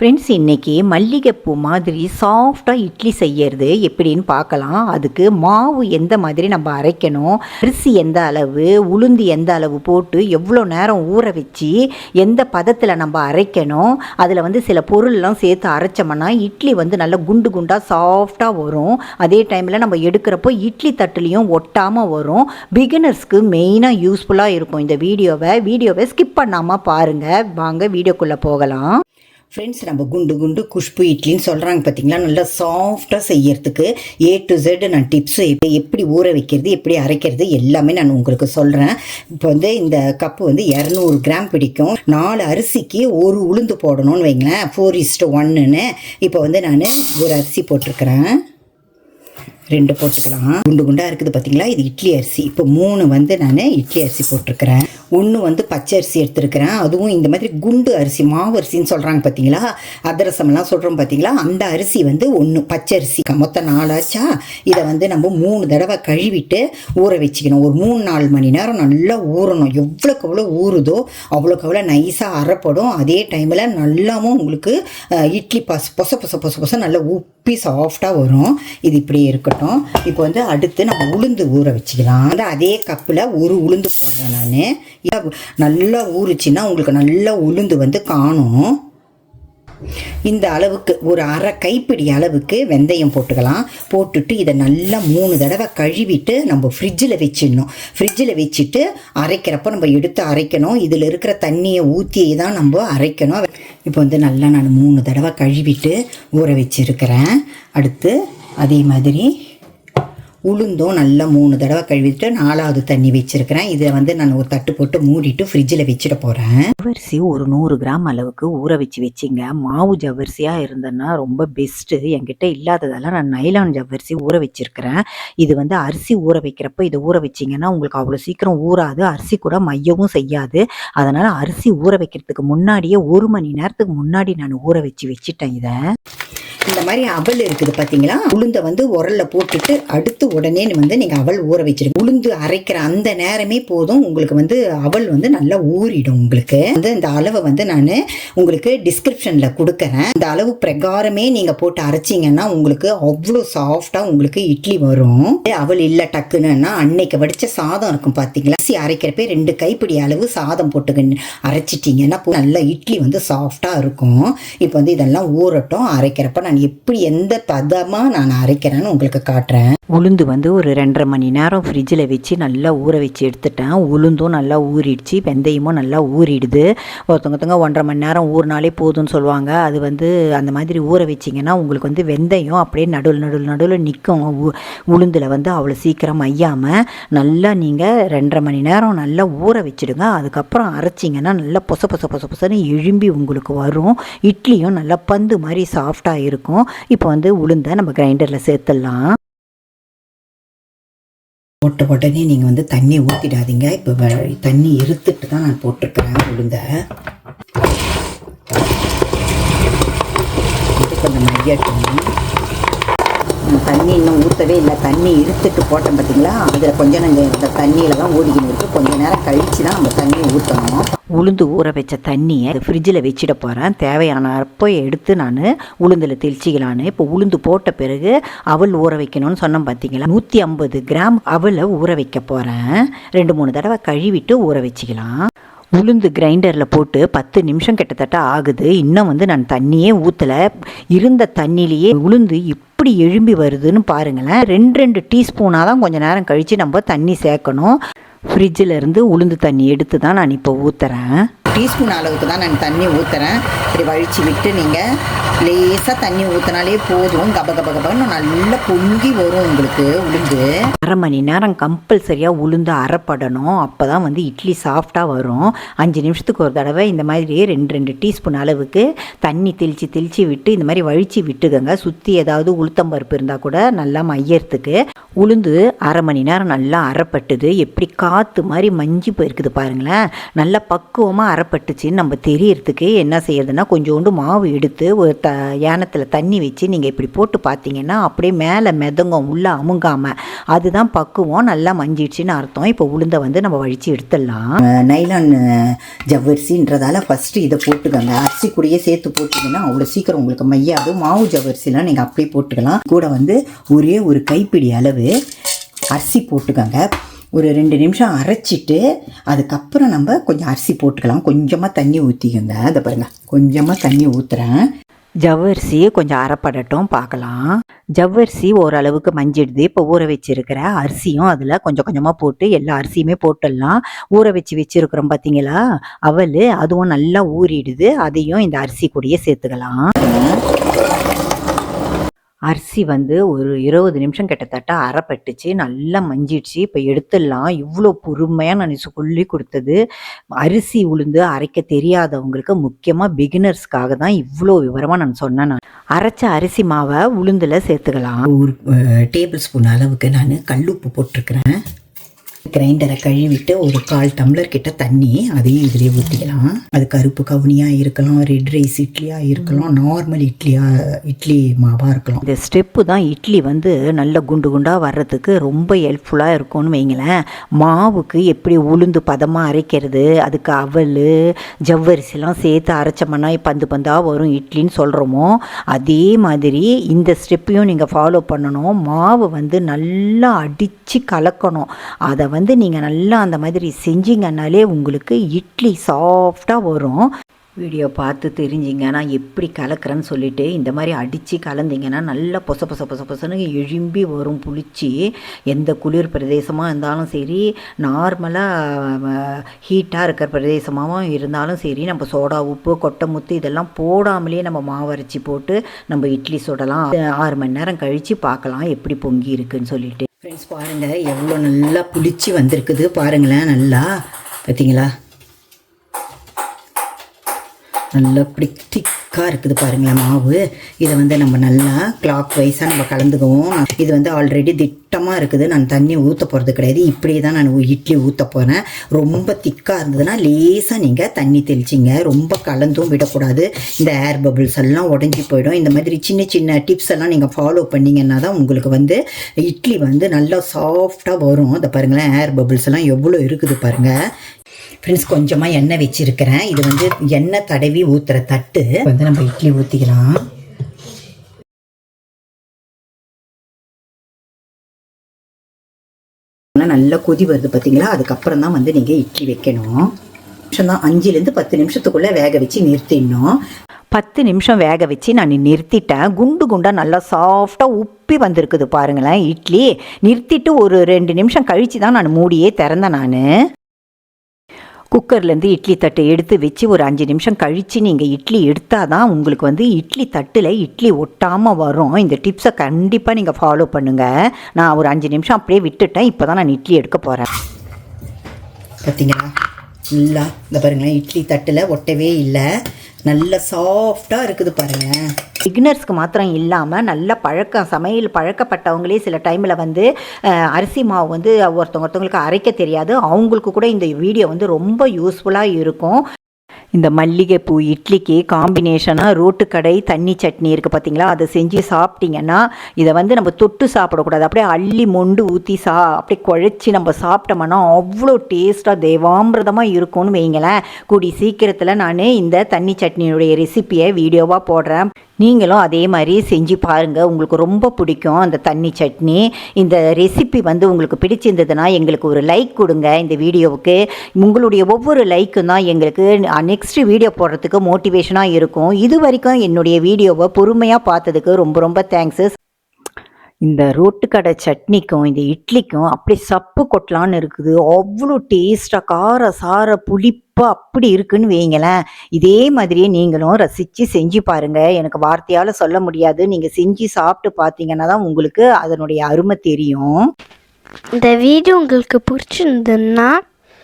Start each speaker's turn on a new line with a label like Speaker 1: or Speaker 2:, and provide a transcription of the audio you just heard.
Speaker 1: Friends இன்றைக்கி மல்லிகைப்பூ மாதிரி சாஃப்டாக இட்லி செய்யறது எப்படின்னு பார்க்கலாம். அதுக்கு மாவு எந்த மாதிரி நம்ம அரைக்கணும்? அரிசி எந்த அளவு? உளுந்து எந்த அளவு போட்டு எவ்வளோ நேரம் ஊற வச்சு எந்த பதத்தில் நம்ம அரைக்கணும்? அதில் வந்து சில பொருள்லாம் சேர்த்து அரைச்சோம்னா இட்லி வந்து நல்லா குண்டு குண்டாக சாஃப்டாக வரும். அதே டைமில் நம்ம எடுக்கிறப்போ இட்லி தட்டுலேயும் ஒட்டாமல் வரும். பிகினர்ஸ்க்கு மெயினாக யூஸ்ஃபுல்லாக இருக்கும் இந்த வீடியோவை. வீடியோவை ஸ்கிப் பண்ணாமல் பாருங்கள் வாங்க வீடியோக்குள்ளே போகலாம்.
Speaker 2: ஃப்ரெண்ட்ஸ் நம்ம குண்டு குண்டு குஷ்பு இட்லின்னு சொல்கிறாங்க பார்த்தீங்களா நல்லா சாஃப்டாக செய்யறதுக்கு ஏ டு ஜெட் நான் டிப்ஸு எப்படி எப்படி ஊற வைக்கிறது எப்படி அரைக்கிறது எல்லாமே நான் உங்களுக்கு சொல்கிறேன் இப்போ வந்து இந்த கப்பு வந்து இரநூறு கிராம் பிடிக்கும். நாலு அரிசிக்கு ஒரு உளுந்து போடணும்னு வைங்களேன். ஃபோர் இஸ்ட்டு ஒன்றுன்னு இப்போ வந்து நான் ஒரு அரிசி போட்டிருக்கிறேன். ரெண்டு போட்டுக்கலாம். குண்டு குண்டாக இருக்குது பார்த்தீங்களா இது இட்லி அரிசி. இப்போ மூணு வந்து நான் இட்லி அரிசி போட்டிருக்கிறேன். ஒன்று வந்து பச்சை அரிசி எடுத்துருக்கிறேன். அதுவும் இந்த மாதிரி குண்டு அரிசி மாவு அரிசின்னு சொல்கிறாங்க பார்த்தீங்களா அதிரசம்லாம் சொல்கிறோம் பார்த்தீங்களா அந்த அரிசி வந்து ஒன்று பச்சை அரிசி. மொத்தம் நாலாச்சா இதை வந்து நம்ம மூணு தடவை கழுவிட்டு ஊற வச்சுக்கணும். ஒரு மூணு நாலு மணி நேரம் நல்லா ஊறணும். எவ்வளோக்கு எவ்வளோ ஊறுதோ அவ்வளோக்கு அவ்வளோ நைஸாக அரைப்படும். அதே டைமில் நல்லாவும் உங்களுக்கு இட்லி பச பொச பொச பொச பொச நல்லா உப்பி சாஃப்டாக வரும். இது இப்படியே இருக்கட்டும். இப்போ வந்து அடுத்து நம்ம உளுந்து ஊற வச்சுக்கலாம். அந்த அதே கப்பில் ஒரு உளுந்து போடுறேன் நான். நல்லா ஊறுச்சுன்னா உங்களுக்கு நல்லா உளுந்து வந்து காணும். இந்த அளவுக்கு ஒரு அரை கைப்பிடி அளவுக்கு வெந்தயம் போட்டுக்கலாம். போட்டுட்டு இதை நல்லா மூணு தடவை கழுவிட்டு நம்ம ஃப்ரிட்ஜில் வச்சிடணும். ஃப்ரிட்ஜில் வச்சுட்டு அரைக்கிறப்ப நம்ம எடுத்து அரைக்கணும். இதில் இருக்கிற தண்ணியை ஊற்றி தான் நம்ம அரைக்கணும். இப்போ வந்து நல்லா நான் மூணு தடவை கழுவிட்டு ஊற வச்சுருக்கிறேன். அடுத்து அதே மாதிரி உளுந்தும் நல்லா மூணு தடவை கழுவிட்டு நாலாவது தண்ணி வச்சிருக்கிறேன். இதை வந்து நான் ஒரு தட்டு போட்டு மூடிட்டு ஃப்ரிட்ஜில் வச்சுட போகிறேன்
Speaker 1: ஜவ்வரிசி ஒரு நூறு கிராம் அளவுக்கு ஊற வச்சு வச்சிங்க. மாவு ஜவ்வரிசியாக இருந்ததுன்னா ரொம்ப பெஸ்ட்டு என்கிட்ட இல்லாததால நான் நைலான் ஜவ்வரிசி ஊற வச்சிருக்கிறேன். இது வந்து அரிசி ஊற வைக்கிறப்ப இதை ஊற வச்சிங்கன்னா உங்களுக்கு அவ்வளோ சீக்கிரம் ஊறாது. அரிசி கூட மையவும் செய்யாது. அதனால் அரிசி ஊற வைக்கிறதுக்கு முன்னாடியே ஒரு மணி நேரத்துக்கு முன்னாடி நான் ஊற வச்சு வச்சிட்டேன் இதை.
Speaker 2: இந்த மாதிரி அவல் இருக்குது பார்த்தீங்களா உளுந்தை வந்து உரல்ல போட்டுட்டு அடுத்து உடனே வந்து நீங்கள் அவல் ஊற வச்சிருங்க. உளுந்து அரைக்கிற அந்த நேரமே போதும். உங்களுக்கு வந்து அவல் வந்து நல்லா ஊறிடும் உங்களுக்கு. வந்து இந்த அளவை வந்து நான் உங்களுக்கு டிஸ்கிரிப்ஷனில் கொடுக்குறேன். இந்த அளவு பிரகாரமே நீங்கள் போட்டு அரைச்சிங்கன்னா உங்களுக்கு அவ்வளோ சாஃப்டாக உங்களுக்கு இட்லி வரும். அவல் இல்லை டக்குன்னா அன்னைக்கு வடித்த சாதம் இருக்கும் பார்த்தீங்களா அரிசி அரைக்கிறப்பே ரெண்டு கைப்பிடி அளவு சாதம் போட்டு அரைச்சிட்டிங்கன்னா நல்லா இட்லி வந்து சாஃப்டாக இருக்கும். இப்போ வந்து இதெல்லாம் ஊறட்டும். அரைக்கிறப்ப நான் எப்படி எந்த பதமாக நான் அரைக்கிறேன்னு உங்களுக்கு காட்டுறேன்.
Speaker 1: உளுந்து வந்து ஒரு ரெண்டரை மணி நேரம் ஃப்ரிட்ஜில் வச்சு நல்லா ஊற வச்சு எடுத்துட்டேன். உளுந்தும் நல்லா ஊறிடுச்சு வெந்தயமும் நல்லா ஊறிடுது. ஒருத்தவங்க ஒன்றரை மணி நேரம் ஊறினாலே போதும்னு சொல்லுவாங்க. அது வந்து அந்த மாதிரி ஊற வச்சிங்கன்னா உங்களுக்கு வந்து வெந்தயம் அப்படியே நடுவில் நடுவில் நடுவில் நிற்கும் உளுந்தில் வந்து அவ்வளோ சீக்கிரம் ஐயாமல் நல்லா நீங்கள் ரெண்டரை மணி நேரம் நல்லா ஊற வச்சிடுங்க. அதுக்கப்புறம் அரைச்சிங்கன்னா நல்லா பொச பொச பொச பொசன்னு எழும்பி உங்களுக்கு வரும். இட்லியும் நல்லா பந்து மாதிரி சாஃப்டாக இருக்கும். இப்போ வந்து உளுந்தை நம்ம கிரைண்டரில் சேர்த்துடலாம்.
Speaker 2: போட்ட உடனே நீங்கள் வந்து தண்ணி ஊற்றிடாதீங்க இப்போ தண்ணி இருத்துட்டு தான் நான் போட்டிருக்கிறேன் உளுந்த. இது கொஞ்சம் மையட்டும் தண்ணி இன்னும் ஊற்றவே இல்லை. தண்ணி இருத்துட்டு போட்டோம் பார்த்தீங்களா? அதில் கொஞ்சம் நாங்கள் இந்த தண்ணியில் தான் ஓடிக்கின்னு இருக்குது கொஞ்ச நேரம் கழித்து தான் அந்த தண்ணி ஊற்றணும்
Speaker 1: உளுந்து ஊற வச்ச தண்ணியை ஃப்ரிட்ஜில் வச்சிட போகிறேன் தேவையான அப்போ எடுத்து நான் உளுந்தில் தெளிச்சிக்கலான்னு. இப்போ உளுந்து போட்ட பிறகு அவள் ஊற வைக்கணும்னு சொன்னோம் பார்த்தீங்களா? நூற்றி ஐம்பது கிராம் அவளை ஊற வைக்க போகிறேன் ரெண்டு மூணு தடவை கழுவிட்டு ஊற வச்சுக்கலாம். உளுந்து கிரைண்டரில் போட்டு பத்து நிமிஷம் கிட்டத்தட்ட ஆகுது. இன்னும் வந்து நான் தண்ணியே ஊற்றலை இருந்த தண்ணியிலேயே உளுந்து இப்படி எழும்பி வருதுன்னு பாருங்களேன். ரெண்டு ரெண்டு டீஸ்பூனாக தான் கொஞ்சம் நேரம் கழித்து நம்ம தண்ணி சேர்க்கணும். ஃப்ரிட்ஜில் இருந்து உளுந்து தண்ணி எடுத்து தான் நான் இப்போ ஊற்றுறேன்
Speaker 2: டீஸ்பூன் அளவுக்கு தான் நான் தண்ணி ஊற்றுறேன் இப்படி வழித்து விட்டு நீங்கள் லேசாக தண்ணி ஊற்றினாலே போதும். கப கப கபன்னு நல்லா பொங்கி வரும் உங்களுக்கு உளுந்து.
Speaker 1: அரை மணி நேரம் கம்பல்சரியாக உளுந்து அரைப்படணும். அப்போ தான் வந்து இட்லி சாஃப்டாக வரும். அஞ்சு நிமிஷத்துக்கு ஒரு தடவை இந்த மாதிரி ரெண்டு ரெண்டு டீஸ்பூன் அளவுக்கு தண்ணி தெளித்து தெளித்து விட்டு இந்த மாதிரி வழித்து விட்டுக்கோங்க. சுற்றி ஏதாவது உளுத்தம்பருப்பு இருந்தால் கூட நல்லா மையறதுக்கு. உளுந்து அரை மணி நேரம் நல்லா அரைப்பட்டுது. எப்படி காற்று மாதிரி மஞ்சி போயிருக்குது பாருங்களேன். நல்லா பக்குவமாக அரைப்பட்டுச்சின்னு நம்ம தெரியறதுக்கு என்ன செய்யறதுன்னா கொஞ்சோண்டு மாவு எடுத்து ஒரு த யானத்தில் தண்ணி வச்சு நீங்கள் இப்படி போட்டு பார்த்தீங்கன்னா அப்படியே மேலே மிதங்கும் உள்ளே அமுங்காமல் அதுதான் பக்குவம். நல்லா மஞ்சிடுச்சின்னு அர்த்தம். இப்போ உளுந்தை வந்து நம்ம வழித்து எடுத்துடலாம்.
Speaker 2: நைலான் ஜவ்வரிசின்றதால ஃபஸ்ட்டு இதை போட்டுக்கோங்க. அரிசி கூடயே சேர்த்து போட்டிங்கன்னா அவ்வளோ சீக்கிரம் உங்களுக்கு மையாது. மாவு ஜவ்வரிசிலாம் நீங்கள் அப்படியே போட்டுக்கலாம். கூட வந்து ஒரே ஒரு கைப்பிடி அளவு அரிசி போட்டுக்கோங்க. ஒரு ரெண்டு நிமிஷம் அரைச்சிட்டு அதுக்கப்புறம் நம்ம கொஞ்சம் அரிசி போட்டுக்கலாம். கொஞ்சமாக தண்ணி ஊற்றிக்கோங்க அதை பாருங்கள் கொஞ்சமாக தண்ணி ஊற்றுறேன்
Speaker 1: ஜவ்வரிசி கொஞ்சம் அரைப்படட்டும் பார்க்கலாம். ஜவ்வரிசி ஓரளவுக்கு மஞ்சிடுது. இப்போ ஊற வச்சிருக்கிற அரிசியும் அதில் கொஞ்சம் கொஞ்சமாக போட்டு எல்லா அரிசியுமே போட்டுடலாம். ஊற வச்சு வச்சுருக்குறோம் பார்த்தீங்களா அவல் அதுவும் நல்லா ஊறிடுது. அதையும் இந்த அரிசி கூடயே சேர்த்துக்கலாம். அரிசி வந்து ஒரு இருபது நிமிஷம் கிட்டத்தட்ட அரைப்பட்டுச்சு. நல்லா மஞ்சிடுச்சு. இப்போ எடுத்துடலாம். இவ்வளோ பொறுமையாக நான் சொல்லி கொடுத்தது. அரிசி உளுந்து அரைக்க தெரியாதவங்களுக்கு முக்கியமாக பிகினர்ஸ்க்காக தான் இவ்வளோ விவரமாக நான் சொன்னேன் நான். அரைச்ச அரிசி மாவை உளுந்தில் சேர்த்துக்கலாம்.
Speaker 2: ஒரு டேபிள் ஸ்பூன் அளவுக்கு நான் கல்லுப்பு போட்டிருக்கிறேன். கிரைண்டரை கழுவிட்டு ஒரு கால் டம்ளர் கிட்ட தண்ணி அதையும் இதிலே ஊற்றிக்கலாம் அது கருப்பு கவுனியாக இருக்கலாம் ரெட் ரைஸ் இட்லியாக இருக்கலாம் நார்மல் இட்லியாக இட்லி மாவாக இருக்கலாம்.
Speaker 1: இந்த ஸ்டெப்பு தான் இட்லி வந்து நல்ல குண்டு குண்டாக வர்றதுக்கு ரொம்ப ஹெல்ப்ஃபுல்லாக இருக்கும்னு வைங்களேன். மாவுக்கு எப்படி உளுந்து பதமாக அரைக்கிறது அதுக்கு அவல் ஜவ்வரிசிலாம் சேர்த்து அரைச்சோம்னா பந்து பந்தாக வரும் இட்லின்னு சொல்கிறோமோ அதே மாதிரி இந்த ஸ்டெப்பையும் நீங்கள் ஃபாலோ பண்ணணும். மாவு வந்து நல்லா அடித்து கலக்கணும். அதை வந்து நீங்கள் நல்லா அந்த மாதிரி செஞ்சீங்கன்னாலே உங்களுக்கு இட்லி சாஃப்டாக வரும். வீடியோ பார்த்து தெரிஞ்சிங்க. நான் எப்படி கலக்கிறேன்னு சொல்லிட்டு இந்த மாதிரி அடித்து கலந்தீங்கன்னா நல்லா பொச பொச பொச பொசன்னு எழும்பி வரும் புளிச்சு. எந்த குளிர் பிரதேசமாக இருந்தாலும் சரி நார்மலாக ஹீட்டாக இருக்கிற பிரதேசமாகவும் இருந்தாலும் சரி நம்ம சோடா உப்பு கொட்டை முத்து இதெல்லாம் போடாமலே நம்ம மாவரைச்சி போட்டு நம்ம இட்லி சுடலாம். ஆறு மணி நேரம் கழித்து பார்க்கலாம் எப்படி பொங்கி இருக்குன்னு சொல்லிட்டு.
Speaker 2: ஃப்ரெண்ட்ஸ் பாருங்கள் எவ்வளோ நல்லா புளிச்சு வந்திருக்குது. பாருங்களேன் நல்லா. பார்த்தீங்களா நல்லா இப்படி திக்காக இருக்குது பாருங்களேன் மாவு. இதை வந்து நம்ம நல்லா கிளாக் வைஸாக நம்ம கலந்துக்குவோம். இது வந்து ஆல்ரெடி திட்டமாக இருக்குது. நான் தண்ணி ஊற்ற போகிறது கிடையாது. இப்படியே தான் நான் இட்லி ஊற்ற போகிறேன் ரொம்ப திக்காக இருந்ததுன்னா லேசாக நீங்கள் தண்ணி தெளிச்சிங்க. ரொம்ப கலந்தும் விடக்கூடாது. இந்த ஏர் பபிள்ஸ் எல்லாம் உடஞ்சி போயிடும். இந்த மாதிரி சின்ன சின்ன டிப்ஸ் எல்லாம் நீங்கள் ஃபாலோ பண்ணீங்கன்னா தான் உங்களுக்கு வந்து இட்லி வந்து நல்லா சாஃப்டாக வரும். அதை பாருங்களேன் ஏர் பபிள்ஸ் எல்லாம் எவ்வளோ இருக்குது பாருங்கள் ஃப்ரெண்ட்ஸ் கொஞ்சமாக எண்ணெய் வச்சிருக்கிறேன். இது வந்து எண்ணெய் தடவி ஊற்றுற தட்டு. வந்து நம்ம இட்லி ஊற்றிக்கலாம் நல்லா கொதி வருது பார்த்தீங்களா அதுக்கப்புறம் தான் வந்து நீங்கள் இட்லி வைக்கணும். நிமிஷம் தான் அஞ்சுலேருந்து பத்து நிமிஷத்துக்குள்ளே வேக வச்சு நிறுத்திடணும்.
Speaker 1: பத்து நிமிஷம் வேக வச்சு நான் நிறுத்திட்டேன். குண்டு குண்டாக நல்லா சாஃப்டாக உப்பி வந்திருக்குது பாருங்களேன் இட்லி. நிறுத்திட்டு ஒரு ரெண்டு நிமிஷம் கழித்து தான் நான் மூடியே திறந்தேன் நான். குக்கர்லேருந்து இட்லி தட்டை எடுத்து வச்சு ஒரு அஞ்சு நிமிஷம் கழித்து நீங்கள் இட்லி எடுத்தால் தான் உங்களுக்கு வந்து இட்லி தட்டில் இட்லி ஒட்டாமல் வரும். இந்த டிப்ஸை கண்டிப்பாக நீங்கள் ஃபாலோ பண்ணுங்கள் நான் ஒரு அஞ்சு நிமிஷம் அப்படியே விட்டுட்டேன். இப்போ தான் நான் இட்லி எடுக்க போகிறேன்
Speaker 2: பார்த்தீங்களா நல்லா இந்த பாருங்களேன் இட்லி தட்டில் ஒட்டவே இல்லை. நல்ல சாஃப்டாக இருக்குது பாருங்கள்
Speaker 1: பிகினர்ஸ்க்கு மாத்திரம் இல்லாமல் நல்ல பழக்கம் சமையல் பழக்கப்பட்டவங்களே சில டைமில் வந்து அரிசி மாவு வந்து ஒருத்தவங்க ஒருத்தவங்களுக்கு அரைக்க தெரியாது. அவங்களுக்கு கூட இந்த வீடியோ வந்து ரொம்ப யூஸ்ஃபுல்லாக இருக்கும். இந்த மல்லிகைப்பூ இட்லிக்கு காம்பினேஷனாக ரோட்டுக்கடை தண்ணி சட்னி இருக்குது பார்த்தீங்களா அதை செஞ்சு சாப்பிட்டீங்கன்னா இதை வந்து நம்ம தொட்டு சாப்பிடக்கூடாது. அப்படியே அள்ளி மொண்டு ஊற்றி சா அப்படியே குழச்சி நம்ம சாப்பிட்டோம்னா அவ்வளோ டேஸ்ட்டாக தேவாமிரதமாக இருக்கும்னு வைங்களேன். கூடி சீக்கிரத்தில் நான் இந்த தண்ணி சட்னியுடைய ரெசிப்பியை வீடியோவாக போடுறேன். நீங்களும் அதே மாதிரி செஞ்சு பாருங்கள் உங்களுக்கு ரொம்ப பிடிக்கும் அந்த தண்ணி சட்னி. இந்த ரெசிபி வந்து உங்களுக்கு பிடிச்சிருந்ததுன்னா எங்களுக்கு ஒரு லைக் கொடுங்க இந்த வீடியோவுக்கு உங்களுடைய ஒவ்வொரு லைக்கும் தான் எங்களுக்கு நெக்ஸ்ட் வீடியோ போடுறதுக்கு மோட்டிவேஷனாக இருக்கும். இது வரைக்கும் என்னுடைய வீடியோவை பொறுமையாக பார்த்ததுக்கு ரொம்ப ரொம்ப தேங்க்ஸு இந்த ரோட்டுக்கடை சட்னிக்கும் இந்த இட்லிக்கும் அப்படி சப்பு கொட்டலான்னு இருக்குது. அவ்வளோ டேஸ்ட்டாக கார சார புளிப்பு அப்படி இருக்குன்னு வைங்களேன். இதே மாதிரியே நீங்களும் ரசித்து செஞ்சு பாருங்கள் எனக்கு வார்த்தையால் சொல்ல முடியாது. நீங்கள் செஞ்சு சாப்பிட்டு பார்த்தீங்கன்னா தான் உங்களுக்கு அதனுடைய அருமை தெரியும்.
Speaker 3: இந்த வீடியோ உங்களுக்கு பிடிச்சிருந்ததுன்னா